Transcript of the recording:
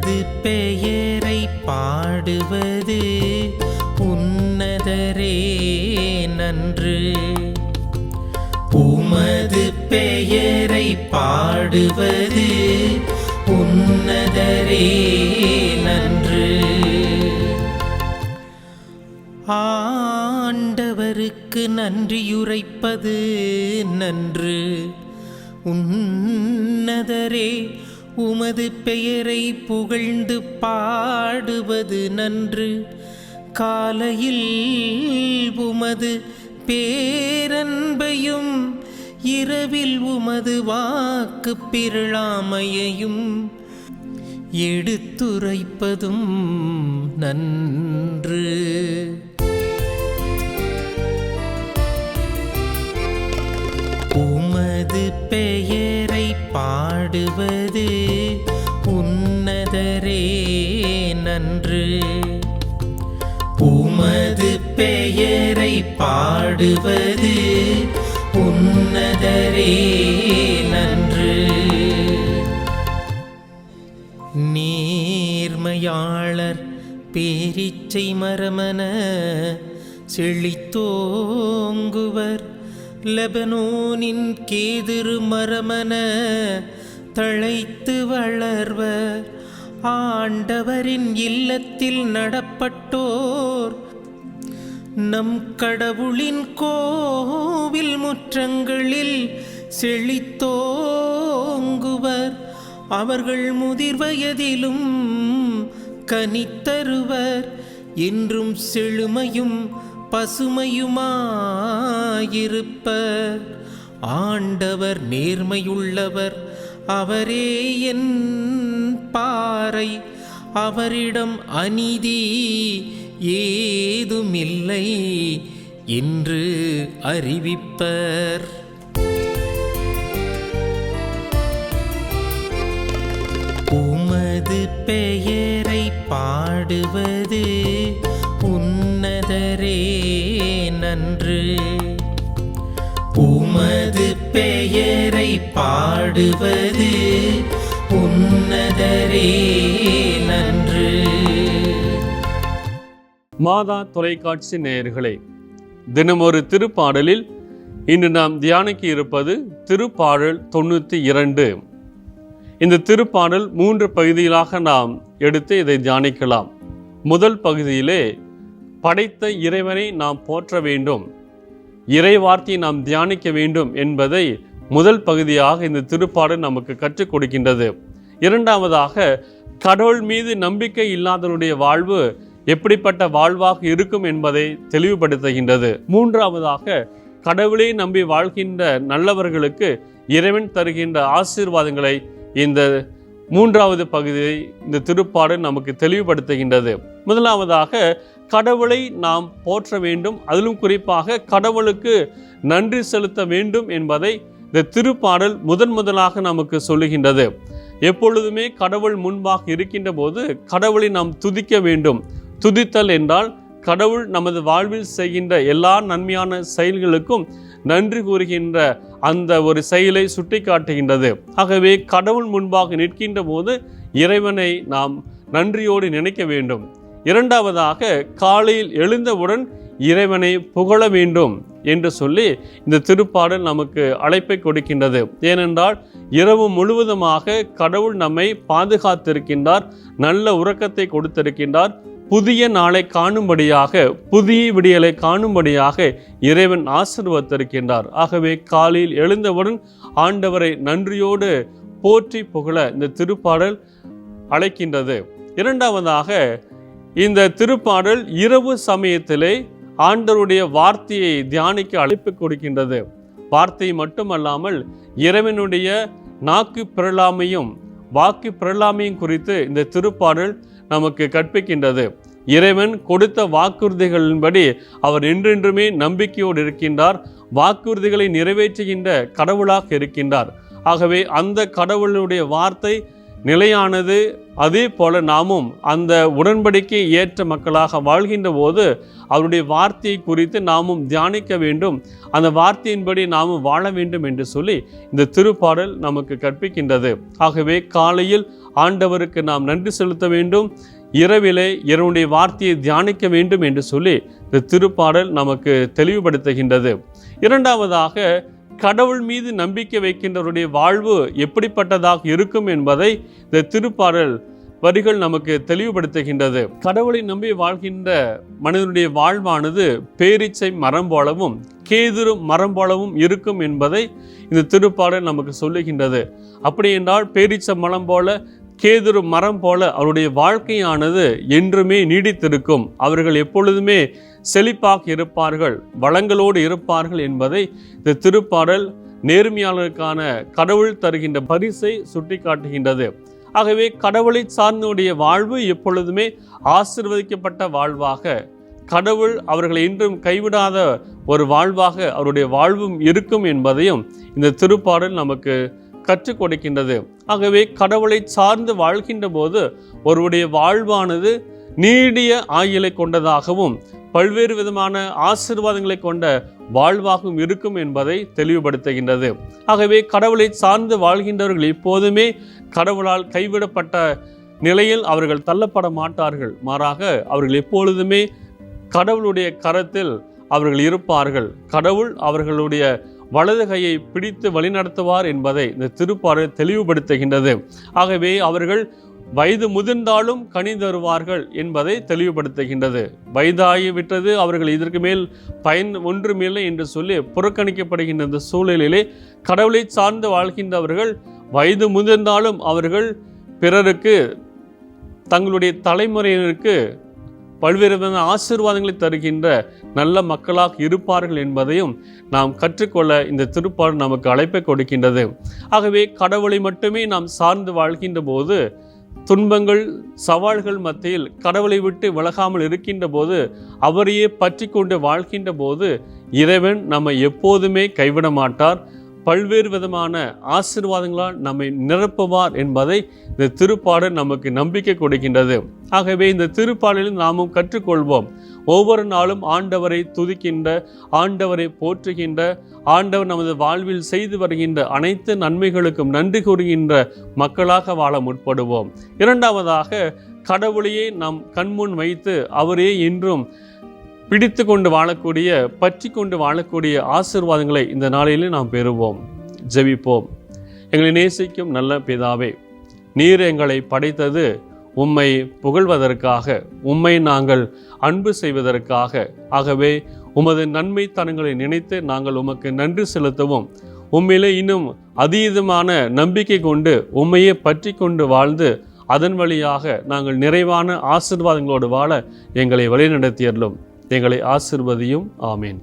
உமது பெயரை பாடுவது உன்னதரே நன்று. உமது பெயரை பாடுவது உன்னதரே நன்று. ஆண்டவருக்கு நன்றியுரைப்பது நன்று. உன்னதரே உமது பெயரை புகழ்ந்து பாடுவது நன்று. காலையில் உமது பேரன்பையும் இரவில் உமது வாக்கு பிறழாமையையும் எடுத்துரைப்பதும் நன்று. உமது பெயர் பாடுவது உன்னதரே நன்று. உமது பெயரை பாடுவது உன்னதரே நன்று. நேர்மையாளர் பேரிச்சை மரமன செழித்தோங்குவர். லெபனோனின் கேதிரு மரமன தழைத்து வளர்வர் ஆண்டவரின் இல்லத்தில் நடப்பட்டோர். நம் கடவுளின் கோவில் முற்றங்களில் செழித்தோங்குவர். அவர்கள் முதிர் வயதிலும் கனித்தருவர். என்றும் செழுமையும் பசுமையுமாயிருப்பர். ஆண்டவர் நேர்மையுள்ளவர் அவரே என் பாறை. அவரிடம் அநீதி ஏதுமில்லை என்று அறிவிப்பர். உமது பெயரை பாடுவது உமது பெயரை பாடுவது உன்னதரே நன்று. மாதா தொலைக்காட்சி நேயர்களே தினமொரு திருப்பாடலில் இன்று நாம் தியானிக்க இருப்பது திருப்பாடல் தொண்ணூற்றி இரண்டு. இந்த திருப்பாடல் மூன்று பகுதிகளாக நாம் எடுத்து இதை தியானிக்கலாம். முதல் பகுதியிலே படைத்த இறைவனை நாம் போற்ற வேண்டும். இறை வார்த்தையை நாம் தியானிக்க வேண்டும் என்பதை முதல் பகுதியாக இந்த திருப்பாடு நமக்கு கற்றுக் கொடுக்கின்றது. இரண்டாவதாக கடவுள் மீது நம்பிக்கை இல்லாதவனுடைய வாழ்வு எப்படிப்பட்ட வாழ்வாக இருக்கும் என்பதை தெளிவுபடுத்துகின்றது. மூன்றாவதாக கடவுளை நம்பி வாழ்கின்ற நல்லவர்களுக்கு இறைவன் தருகின்ற ஆசீர்வாதங்களை இந்த மூன்றாவது பகுதியை இந்த திருப்பாடு நமக்கு தெளிவுபடுத்துகின்றது. முதலாவதாக கடவுளை நாம் போற்ற வேண்டும். அதிலும் குறிப்பாக கடவுளுக்கு நன்றி செலுத்த வேண்டும் என்பதை இந்த திருப்பாடல் முதன் முதலாக நமக்கு சொல்லுகின்றது. எப்பொழுதுமே கடவுள் முன்பாக இருக்கின்ற போது கடவுளை நாம் துதிக்க வேண்டும். துதித்தல் என்றால் கடவுள் நமது வாழ்வில் செய்கின்ற எல்லா நன்மையான செயல்களுக்கும் நன்றி கூறுகின்ற அந்த ஒரு செயலை சுட்டி காட்டுகின்றது ஆகவே கடவுள் முன்பாக நிற்கின்ற போது இறைவனை நாம் நன்றியோடு நினைக்க வேண்டும். இரண்டாவதாக காலையில் எழுந்தவுடன் இறைவனை புகழ வேண்டும் என்று சொல்லி இந்த திருப்பாடல் நமக்கு அழைப்பை கொடுக்கின்றது. ஏனென்றால் இரவு முழுவதுமாக கடவுள் நம்மை பாதுகாத்திருக்கின்றார் நல்ல உறக்கத்தை கொடுத்திருக்கின்றார் புதிய நாளை காணும்படியாக புதிய விடியலை காணும்படியாக இறைவன் ஆசிர்வத்திருக்கின்றார் ஆகவே காலையில் எழுந்தவுடன் ஆண்டவரை நன்றியோடு போற்றி புகழ இந்த திருப்பாடல் அழைக்கின்றது. இரண்டாவதாக இந்த திருப்பாடல் இரவு சமயத்திலே ஆண்டருடைய வார்த்தையை தியானிக்க அழைப்பு கொடுக்கின்றது. வார்த்தை மட்டுமல்லாமல் இறைவனுடைய நாக்கு பிறழாமையும் வாக்கு பிறழாமையும் குறித்து இந்த திருப்பாடல் நமக்கு கற்பிக்கின்றது. இறைவன் கொடுத்த வாக்குறுதிகளின்படி அவர் என்றென்றுமே நம்பிக்கையோடு இருக்கின்றார் வாக்குறுதிகளை நிறைவேற்றுகின்ற கடவுளாக இருக்கின்றார். ஆகவே அந்த கடவுளுடைய வார்த்தை நிலையானது. அதே போல நாமும் அந்த உடன்படிக்கை ஏற்ற மக்களாக வாழ்கின்ற போது அவருடைய வார்த்தையை குறித்து நாமும் தியானிக்க வேண்டும். அந்த வார்த்தையின்படி நாமும் வாழ வேண்டும் என்று சொல்லி இந்த திருப்பாடல் நமக்கு கற்பிக்கின்றது. ஆகவே காலையில் ஆண்டவருக்கு நாம் நன்றி செலுத்த வேண்டும். இரவிலே இரவுடைய வார்த்தையை தியானிக்க வேண்டும் என்று சொல்லி இந்த திருப்பாடல் நமக்கு தெளிவுபடுத்துகின்றது. இரண்டாவதாக கடவுள் மீது நம்பிக்கை வைக்கின்றவருடைய வாழ்வு எப்படிப்பட்டதாக இருக்கும் என்பதை இந்த திருப்பாடல் வரிகள் நமக்கு தெளிவுபடுத்துகின்றது. கடவுளை நம்பி வாழ்கின்ற மனிதனுடைய வாழ்வானது பேரிச்சை மரம் போலவும் கேதுரு மரம் போலவும் இருக்கும் என்பதை இந்த திருப்பாடல் நமக்கு சொல்லுகின்றது. அப்படி என்றால் பேரிச்ச மரம் போல கேதுரு மரம் போல அவருடைய வாழ்க்கையானது என்றுமே நீடித்திருக்கும். அவர்கள் எப்பொழுதுமே செழிப்பாக இருப்பார்கள் வளங்களோடு இருப்பார்கள் என்பதை இந்த திருப்பாடல் நேர்மையாளருக்கான கடவுள் தருகின்ற பரிசை சுட்டிக்காட்டுகின்றது. ஆகவே கடவுளை சார்ந்தவுடைய வாழ்வு எப்பொழுதுமே ஆசிர்வதிக்கப்பட்ட வாழ்வாக கடவுள் அவர்களை இன்றும் கைவிடாத ஒரு வாழ்வாக அவருடைய வாழ்வும் இருக்கும் என்பதையும் இந்த திருப்பாடல் நமக்கு கற்றுக் கொடுக்கின்றது. ஆகவே கடவுளை சார்ந்து வாழ்கின்ற போது ஒருவருடைய வாழ்வானது நீடிய ஆயுளை கொண்டதாகவும் பல்வேறு விதமான ஆசீர்வாதங்களை கொண்ட வாழ்வாகவும் இருக்கும் என்பதை தெளிவுபடுத்துகின்றது. ஆகவே கடவுளை சார்ந்து வாழ்கின்றவர்கள் எப்போதுமே கடவுளால் கைவிடப்பட்ட நிலையில் அவர்கள் தள்ளப்பட மாட்டார்கள். மாறாக அவர்கள் எப்பொழுதுமே கடவுளுடைய கரத்தில் அவர்கள் இருப்பார்கள். கடவுள் அவர்களுடைய வலது கையை பிடித்து வழிநடத்துவார் என்பதை இந்த திருப்பாறு தெளிவுபடுத்துகின்றது. ஆகவே அவர்கள் வயது முதிர்ந்தாலும் கனி தருவார்கள் என்பதை தெளிவுபடுத்துகின்றது. வயதாகி விட்டது அவர்கள் இதற்கு மேல் பயன் ஒன்றுமில்லை என்று சொல்லி புறக்கணிக்கப்படுகின்ற இந்த சூழலிலே கடவுளை சார்ந்து வாழ்கின்றவர்கள் வயது முதிர்ந்தாலும் அவர்கள் பிறருக்கு தங்களுடைய தலைமுறையினருக்கு பல்வேறு விதமான ஆசீர்வாதங்களை தருகின்ற நல்ல மக்களாக இருப்பார்கள் என்பதையும் நாம் கற்றுக்கொள்ள இந்த திருப்பாடல் நமக்கு அழைப்பை கொடுக்கின்றது. ஆகவே கடவுளை மட்டுமே நாம் சார்ந்து வாழ்கின்ற போது துன்பங்கள் சவால்கள் மத்தியில் கடவுளை விட்டு விலகாமல் இருக்கின்ற போது அவரையே பற்றி கொண்டு வாழ்கின்ற போது இறைவன் நம்மை எப்போதுமே கைவிட மாட்டார் பல்வேறு விதமான ஆசீர்வாதங்களால் நம்மை நிரப்புவார் என்பதை இந்த திருப்பாடல் நமக்கு நம்பிக்கை கொடுக்கின்றது. ஆகவே இந்த திருப்பாடலில் நாமும் கற்றுக்கொள்வோம். ஒவ்வொரு நாளும் ஆண்டவரை துதிக்கின்ற ஆண்டவரை போற்றுகின்ற ஆண்டவர் நமது வாழ்வில் செய்து வருகின்ற அனைத்து நன்மைகளுக்கும் நன்றி கூறுகின்ற மக்களாக வாழ முற்படுவோம். இரண்டாவதாக கடவுளையே நம் கண்முன் வைத்து அவரே என்றும் பிடித்து கொண்டு வாழக்கூடிய பற்றி கொண்டு வாழக்கூடிய ஆசீர்வாதங்களை இந்த நாளிலே நாம் பெறுவோம் ஜெபிப்போம். எங்களை நேசிக்கும் நல்ல பிதாவே நீர் எங்களை படைத்தது உம்மை புகழ்வதற்காக உம்மை நாங்கள் அன்பு செய்வதற்காக. ஆகவே உமது நன்மைத்தனங்களை நினைத்து நாங்கள் உமக்கு நன்றி செலுத்தவும் உண்மையிலே இன்னும் அதீதமான நம்பிக்கை கொண்டு உம்மையே பற்றி கொண்டு வாழ்ந்து அதன் வழியாக நாங்கள் நிறைவான ஆசிர்வாதங்களோடு வாழ எங்களை வழிநடத்தியறலும் எங்களை ஆசிர்வதியும். ஆமீன்.